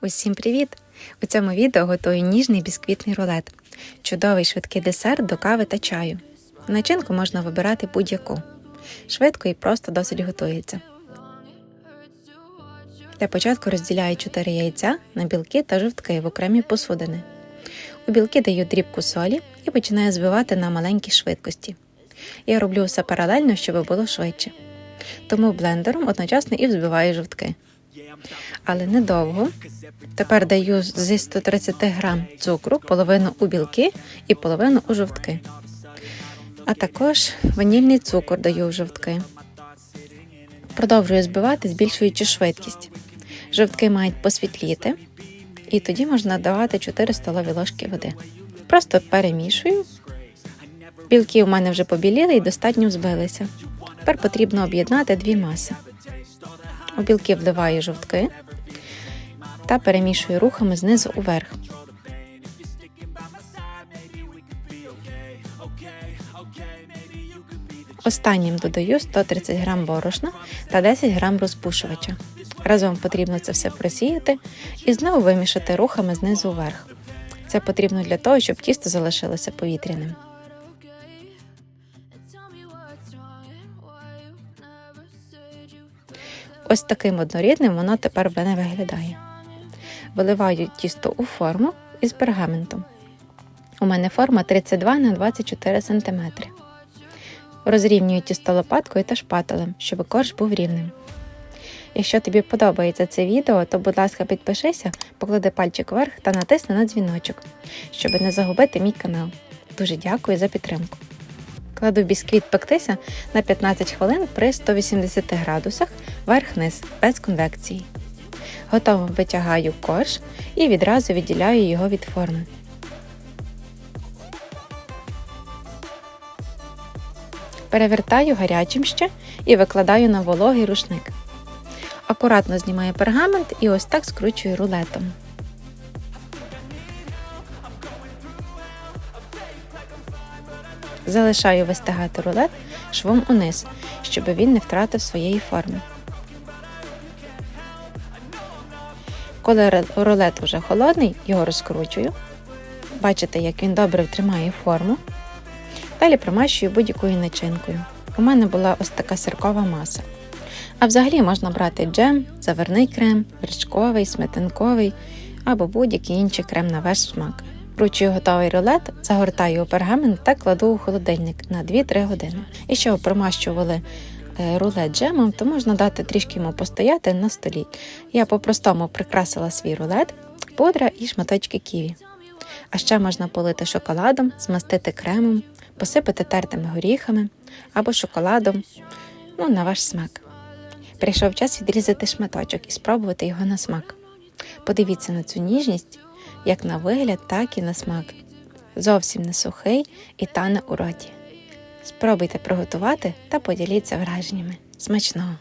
Усім привіт! У цьому відео готую ніжний бісквітний рулет. Чудовий швидкий десерт до кави та чаю. Начинку можна вибирати будь-яку. Швидко і просто досить готується. Для початку розділяю 4 яйця на білки та жовтки в окремі посудини. У білки даю дрібку солі і починаю збивати на маленькій швидкості. Я роблю все паралельно, щоб було швидше. Тому блендером одночасно і взбиваю жовтки. Але недовго. Тепер даю зі 130 грам цукру, половину у білки і половину у жовтки. А також ванільний цукор даю в жовтки. Продовжую збивати, збільшуючи швидкість. Жовтки мають посвітліти, і тоді можна додавати 4 столові ложки води. Просто перемішую. Білки у мене вже побіліли і достатньо взбилися. Тепер потрібно об'єднати дві маси. У білки вливаю жовтки та перемішую рухами знизу уверх. Останнім додаю 130 г борошна та 10 г розпушувача. Разом потрібно це все просіяти і знову вимішати рухами знизу вверх. Це потрібно для того, щоб тісто залишилося повітряним. Ось таким однорідним воно тепер в мене виглядає. Виливаю тісто у форму із пергаментом. У мене форма 32 на 24 см. Розрівнюю тісто лопаткою та шпателем, щоб корж був рівним. Якщо тобі подобається це відео, то, будь ласка, підпишися, поклади пальчик вверх та натисни на дзвіночок, щоб не загубити мій канал. Дуже дякую за підтримку. Кладу бісквіт пектися на 15 хвилин при 180 градусах верх-низ без конвекції. Готово витягаю корж і відразу відділяю його від форми. Перевертаю гарячим ще і викладаю на вологий рушник. Акуратно знімаю пергамент і ось так скручую рулетом. Залишаю вистигати рулет швом униз, щоб він не втратив своєї форми. Коли рулет вже холодний, його розкручую. Бачите, як він добре тримає форму. Далі промащую будь-якою начинкою. У мене була ось така сиркова маса. А взагалі можна брати джем, заварний крем, вершковий, сметанковий або будь-який інший крем на ваш смак. Вручую готовий рулет, загортаю у пергамент та кладу у холодильник на 2-3 години. І щоб промащували е, рулет джемом, то можна дати трішки йому постояти на столі. Я по-простому прикрасила свій рулет, пудра і шматочки ківі. А ще можна полити шоколадом, змастити кремом, посипати тертими горіхами або шоколадом, ну, на ваш смак. Прийшов час відрізати шматочок і спробувати його на смак. Подивіться на цю ніжність як на вигляд, так і на смак. Зовсім не сухий і тане у роті. Спробуйте приготувати та поділіться враженнями. Смачного!